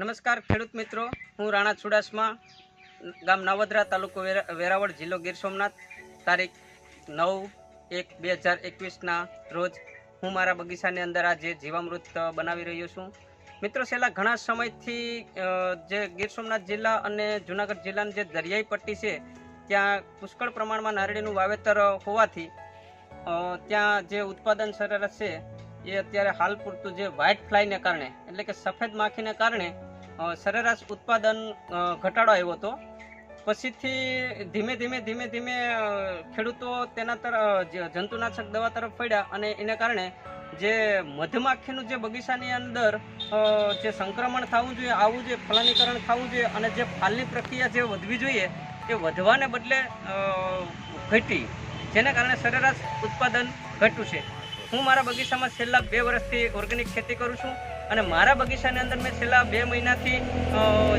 નમસ્કાર, ખેડૂત મિત્રો. હું રાણા ચુડાસમા, ગામ નવદરા તાલુકો વેરા- વેરાવળ જિલ્લો ગીર સોમનાથ. તારીખ નવ એક બે હજાર એકવીસના રોજ હું મારા બગીચાની અંદર આજે જીવામૃત બનાવી રહ્યો છું. મિત્રો, છેલ્લા ઘણા સમયથી જે ગીર સોમનાથ જિલ્લા અને જુનાગઢ જિલ્લાની જે દરિયાઈ પટ્ટી છે, ત્યાં પુષ્કળ પ્રમાણમાં નારળીનું વાવેતર હોવાથી ત્યાં જે ઉત્પાદન સરેરાશ છે, એ અત્યારે હાલ પૂરતું જે વ્હાઇટ ફ્લાયને કારણે, એટલે કે સફેદ માખીને કારણે સરેરાશ ઉત્પાદન ઘટાડો આવ્યો હતો. પછીથી ધીમે ધીમે ધીમે ધીમે ખેડૂતો તેના તરફ જંતુનાશક દવા તરફ પડ્યા અને એને કારણે જે મધમાખીનું જે બગીચાની અંદર જે સંક્રમણ થવું જોઈએ, આવું જે ફલાનીકરણ થવું જોઈએ અને જે ફાલની પ્રક્રિયા જે વધવી જોઈએ, એ વધવાને બદલે ઘટી. જેને કારણે સરેરાશ ઉત્પાદન ઘટ્યું છે. હું મારા બગીચામાં છેલ્લા બે વર્ષથી ઓર્ગેનિક ખેતી કરું છું. અને મારા બગીચાની અંદર મેં છેલ્લા બે મહિનાથી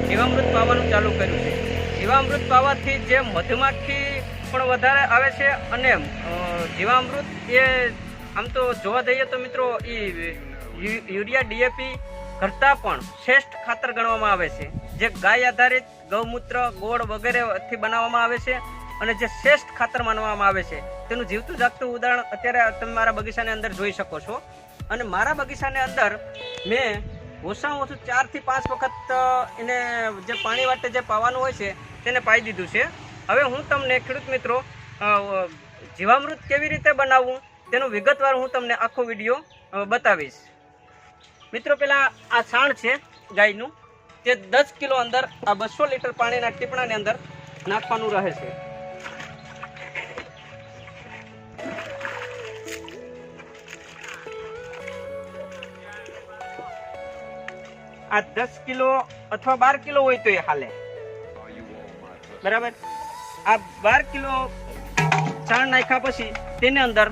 જીવામૃત પાવાનું ચાલુ કર્યું છે. જીવામૃત પાવાથી જે મધમાખી પણ વધારે આવે છે અને જીવામૃત એ, આમ તો જોવા જઈએ તો મિત્રો એ યુરિયા ડીએપી કરતાં પણ શ્રેષ્ઠ ખાતર ગણવામાં આવે છે. જે ગાય આધારિત ગૌમૂત્ર, ગોળ વગેરેથી બનાવવામાં આવે છે અને જે શ્રેષ્ઠ ખાતર માનવામાં આવે છે. તેનું જીવતું જાગતું ઉદાહરણ અત્યારે તમે મારા બગીચાની અંદર જોઈ શકો છો. અને મારા બગીચાની અંદર મેં ઓછામાં ઓછું ચારથી પાંચ વખત એને જે પાણી વાટે જે પાવાનું હોય છે, તેને પાઈ દીધું છે. હવે હું તમને, ખેડૂત મિત્રો જીવામૃત કેવી રીતે બનાવવું તેનું વિગતવાર હું તમને આખો વીડિયો બતાવીશ. મિત્રો, પેલા આ છાણ છે ગાયનું. તે દસ કિલો અંદર આ બસો લીટર પાણીના ટીપણાની અંદર નાખવાનું રહે છે. આ દસ કિલો અથવા બાર કિલો હોય તો એ હાલે. બરાબર? આ બાર કિલો છાણ નાખ્યા પછી તેની અંદર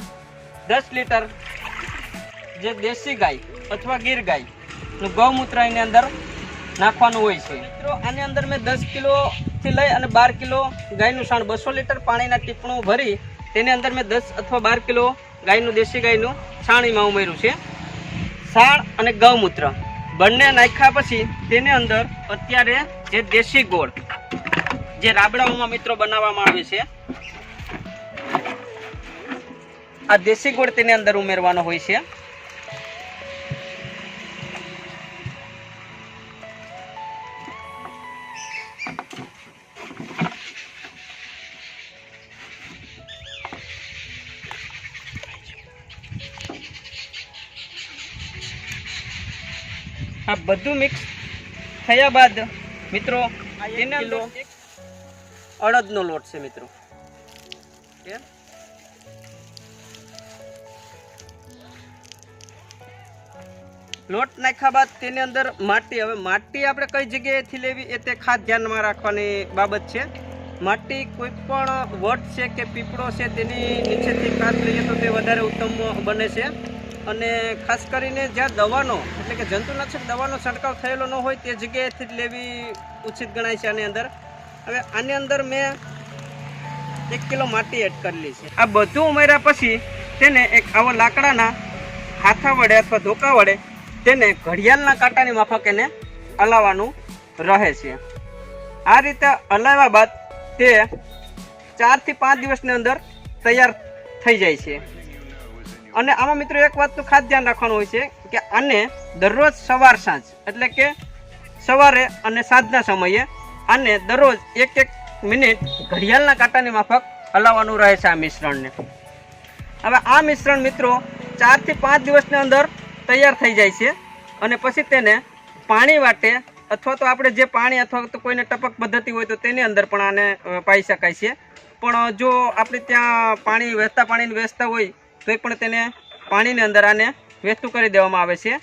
દસ લીટર જે દેશી ગાય અથવા ગીર ગાયનું ગૌમૂત્ર એની અંદર નાખવાનું હોય છે. મિત્રો, આની અંદર મેં દસ કિલો થી લઈ અને બાર કિલો ગાયનું છાણ બસો લીટર પાણીના ટીપણું ભરી તેની અંદર મેં દસ અથવા બાર કિલો ગાયનું, દેશી ગાયનું છાણ એમાં ઉમેર્યું છે. છાણ અને ગૌમૂત્ર. બંને નાખ્યા પછી તેની અંદર અત્યારે જે દેશી ગોળ, જે રાબડાઓમાં મિત્રો બનાવવામાં આવે છે, આ દેશી ગોળ તેની અંદર ઉમેરવાનો હોય છે. આ બધું મિક્સ થયા બાદ મિત્રો તેના અંદર અડદનો લોટ છે મિત્રો. લોટ નાખ્યા બાદ તેની અંદર માટી હવે માટી આપણે કઈ જગ્યાએથી લેવી એ તે ખાસ ધ્યાનમાં રાખવાની બાબત છે. માટી કોઈ પણ વટ છે કે પીપળો છે તેની નીચેથી ખાસ લઈએ તો તે વધારે ઉત્તમ બને છે. અને ખાસ કરીને જ્યાં દવાનો, એટલે કે જંતુનાશક દવાનો છંટકાવ થયેલો ન હોય તે જગ્યાએથી જ લેવી ઉચિત ગણાય છે આની અંદર. હવે આની અંદર મેં એક કિલો માટી એડ કરેલી છે. આ બધું ઉમેર્યા પછી તેને એક આવો લાકડાના હાથા વડે અથવા ધોકા વડે તેને ઘડિયાળના કાંટાની માફક એને હલાવવાનું રહે છે. આ રીતે હલાવ્યા બાદ તે ચારથી પાંચ દિવસની અંદર તૈયાર થઈ જાય છે. અને આમાં મિત્રો એક વાતનું ખાસ ધ્યાન રાખવાનું હોય છે કે આને દરરોજ સવાર સાંજ, એટલે કે સવારે અને સાંજના સમયે આને દરરોજ એક એક મિનિટ ઘડિયાળના કાંટાની માફક હલાવવાનું રહે છે આ મિશ્રણને. હવે આ મિશ્રણ મિત્રો ચારથી પાંચ દિવસની અંદર તૈયાર થઈ જાય છે અને પછી તેને પાણી વાટે અથવા તો આપણે જે પાણી અથવા તો કોઈને ટપક પદ્ધતિ હોય તો તેની અંદર પણ આને પાઈ શકાય છે. પણ જો આપણે ત્યાં પાણી, વહેતા પાણીને વેચતા હોય તો પણ તેને પાણીની અંદર આને વહેતું કરી દેવામાં આવે છે.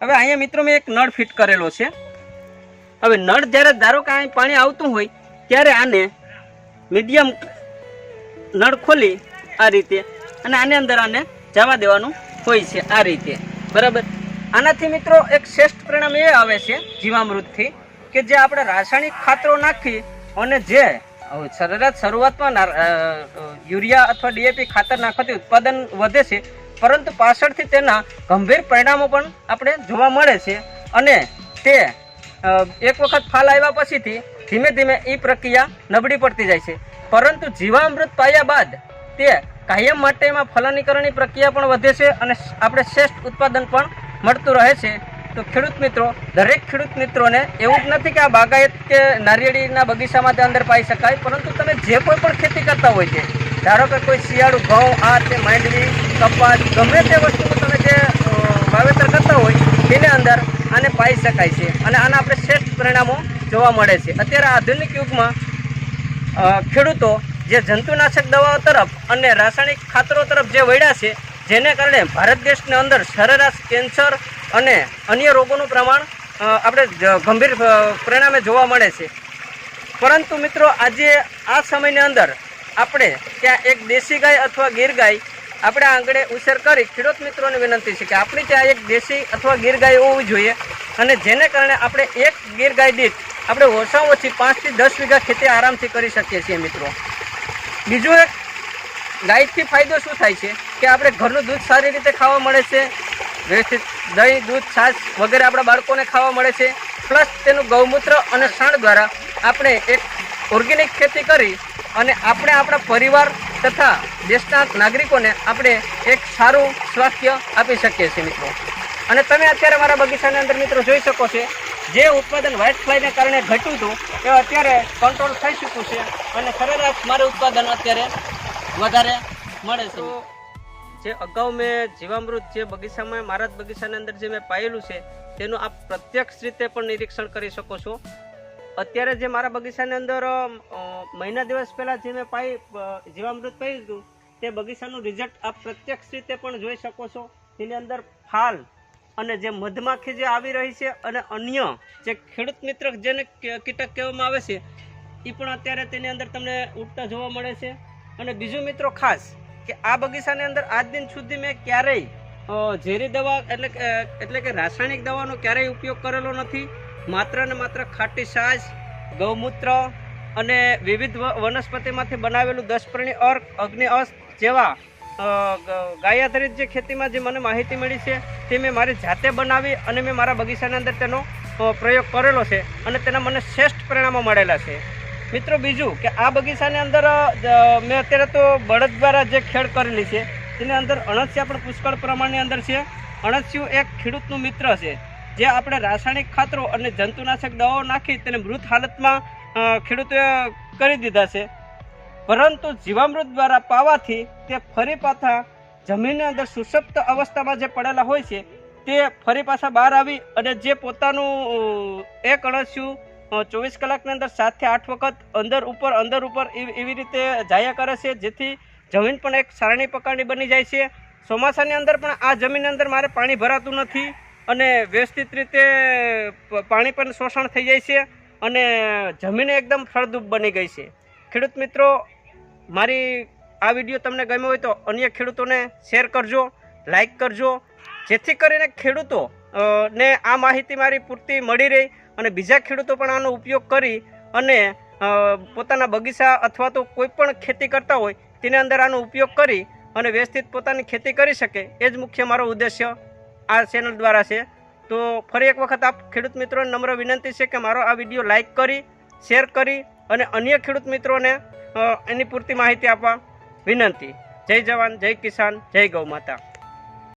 હવે અહીંયા મિત્રો મેં એક નળ ફિટ કરેલો છે. હવે નળ જ્યારે ધારો કે અહીં પાણી આવતું હોય, ત્યારે આને મીડિયમ નળ ખોલી આ રીતે અને આની અંદર આને જવા દેવાનું હોય છે આ રીતે. બરાબર? આનાથી મિત્રો એક શ્રેષ્ઠ પરિણામ એ આવે છે જીવામૃતથી કે જે આપણે રાસાયણિક ખાતરો નાખી અને જે સરેરાશ શરૂઆતમાં યુરિયા અથવા ડીએપી ખાતર નાખવાથી ઉત્પાદન વધે છે, પરંતુ પાછળથી તેના ગંભીર પરિણામો પણ આપણે જોવા મળે છે અને તે એક વખત ફાલ આવ્યા પછીથી ધીમે ધીમે એ પ્રક્રિયા નબળી પડતી જાય છે. પરંતુ જીવામૃત પાયા બાદ તે કાયમ માટે એમાં ફલનીકરણની પ્રક્રિયા પણ વધે છે અને આપણે શ્રેષ્ઠ ઉત્પાદન પણ મળતું રહે છે. તો ખેડૂત મિત્રો, દરેક ખેડૂત મિત્રોને એવું જ નથી કે આ બાગાયત કે નારિયેળીના બગીચામાં તે અંદર પાઈ શકાય, પરંતુ તમે જે કોઈ પણ ખેતી કરતા હોય છે, ધારો કે કોઈ શિયાળુ ઘઉં આ તે માંડવી, કપાસ, ગમે તે વસ્તુનું તમે જે વાવેતર કરતા હોય તેની અંદર આને પાઈ શકાય છે અને આના આપણે શ્રેષ્ઠ પરિણામો જોવા મળે છે. અત્યારે આધુનિક યુગમાં ખેડૂતો જે જંતુનાશક દવાઓ તરફ અને રાસાયણિક ખાતરો તરફ જે વળ્યા છે, જેને કારણે ભારત દેશની અંદર સરેરાશ કેન્સર અને અન્ય રોગોનું પ્રમાણ આપણે ગંભીર પરિણામે જોવા મળે છે. પરંતુ મિત્રો, આજે આ સમયની અંદર આપણે ત્યાં એક દેશી ગાય અથવા ગીર ગાય આપણે આંગણે ઉછેર કરી ખેડૂત મિત્રોને વિનંતી છે કે આપણી ત્યાં એક દેશી અથવા ગીર ગાય હોવી જોઈએ અને જેને કારણે આપણે એક ગીર ગાય દીઠ આપણે ઓછામાં ઓછી પાંચથી દસ વીઘા ખેતી આરામથી કરી શકીએ છીએ મિત્રો. બીજું એક, ગાયથી ફાયદો શું થાય છે? કે આપણે ઘરનું દૂધ સારી રીતે ખાવા મળે છે વ્યવસ્થિત દહીં, દૂધ, છાશ વગેરે આપણા બાળકોને ખાવા મળે છે. પ્લસ તેનું ગૌમૂત્ર અને શણ દ્વારા આપણે એક ઓર્ગેનિક ખેતી કરી અને આપણે આપણા પરિવાર તથા દેશના નાગરિકોને આપણે એક સારું સ્વાસ્થ્ય આપી શકીએ છીએ મિત્રો. અને તમે અત્યારે મારા બગીચાની અંદર મિત્રો જોઈ શકો છો, જે ઉત્પાદન વ્હાઇટ ફ્લાયને કારણે ઘટ્યું હતું, એ અત્યારે કંટ્રોલ થઈ ચૂક્યું છે અને સરેરાશ મારું ઉત્પાદન અત્યારે વધારે મળે છે. જે અગાઉ મેં જીવામૃત જે બગીચામાં, મારા જ બગીચાની અંદર જે મેં પાયેલું છે, તેનું આપ પ્રત્યક્ષ રીતે પણ નિરીક્ષણ કરી શકો છો. અત્યારે જે મારા બગીચાની અંદર મહિના દિવસ પહેલાં જે મેં પાઈ જીવામૃત પાયું હતું, તે બગીચાનું રિઝલ્ટ આપ પ્રત્યક્ષ રીતે પણ જોઈ શકો છો. તેની અંદર ફાલ અને જે મધમાખી જે આવી રહી છે અને અન્ય જે ખેડૂત મિત્ર જેને કીટક કહેવામાં આવે છે એ પણ અત્યારે તેની અંદર તમને ઉડતા જોવા મળે છે. અને બીજું મિત્રો ખાસ કે આ બગીચાની અંદર આજ દિન સુધી મેં ક્યારેય ઝેરી દવા એટલે એટલે કે રાસાયણિક દવાનો ક્યારેય ઉપયોગ કરેલો નથી. માત્ર ને માત્ર ખાટી છાશ ગૌમૂત્ર અને વિવિધ વનસ્પતિમાંથી બનાવેલું દસપર્ણી અર્ક અગ્નિ અસ્ત જેવા ગાય આધારિત જે ખેતીમાં જે મને માહિતી મળી છે, તે મેં મારી જાતે બનાવી અને મેં મારા બગીચાની અંદર તેનો પ્રયોગ કરેલો છે અને તેના મને શ્રેષ્ઠ પરિણામો મળેલા છે. મિત્રો, બીજું કે આ બગીચાની અંદર મેં અત્યારે તો બળદ દ્વારા જે ખેડ કરેલી છે, તેની અંદર અણસિયા પણ પુષ્કળ પ્રમાણની અંદર છે. અણસિયું એક ખેડૂતનું મિત્ર છે. જે આપણે રાસાયણિક ખાતરો અને જંતુનાશક દવાઓ નાખી તેને મૃત હાલતમાં ખેડૂતોએ કરી દીધા છે. પરંતુ જીવામૃત દ્વારા પાવાથી તે ફરી પાછા જમીનની અંદર સુષપ્ત અવસ્થામાં જે પડેલા હોય છે, તે ફરી પાછા બહાર આવી અને જે પોતાનું એક અણસિયું ચોવીસ કલાકની અંદર સાતથી આઠ વખત અંદર ઉપર અંદર ઉપર એવી રીતે જાયા કરે છે, જેથી જમીન પણ એક સારણી પ્રકારની બની જાય છે. ચોમાસાની અંદર પણ આ જમીનની અંદર મારે પાણી ભરાતું નથી અને વ્યવસ્થિત રીતે પાણી પણ શોષણ થઈ જાય છે અને જમીન એકદમ ફળદ્રુપ બની ગઈ છે. ખેડૂત મિત્રો, મારી આ વીડિયો તમને ગમ્યો હોય તો અન્ય ખેડૂતોને શેર કરજો, લાઈક કરજો, જેથી કરીને ખેડૂતો ને આ માહિતી મારી પૂરતી મળી રહી અને બીજા ખેડૂતો પણ આનો ઉપયોગ કરી અને પોતાના બગીચા અથવા તો કોઈ પણ ખેતી કરતા હોય તેની અંદર આનો ઉપયોગ કરી અને વ્યવસ્થિત પોતાની ખેતી કરી શકે. એ જ મુખ્ય મારો ઉદ્દેશ્ય આ ચેનલ દ્વારા છે. તો ફરી એક વખત આપ ખેડૂત મિત્રોને નમ્ર વિનંતી છે કે મારો આ વીડિયો લાઇક કરી શેર કરી અને અન્ય ખેડૂત મિત્રોને એની પૂરતી માહિતી આપવા વિનંતી. જય જવાન, જય કિસાન, જય ગૌ માતા.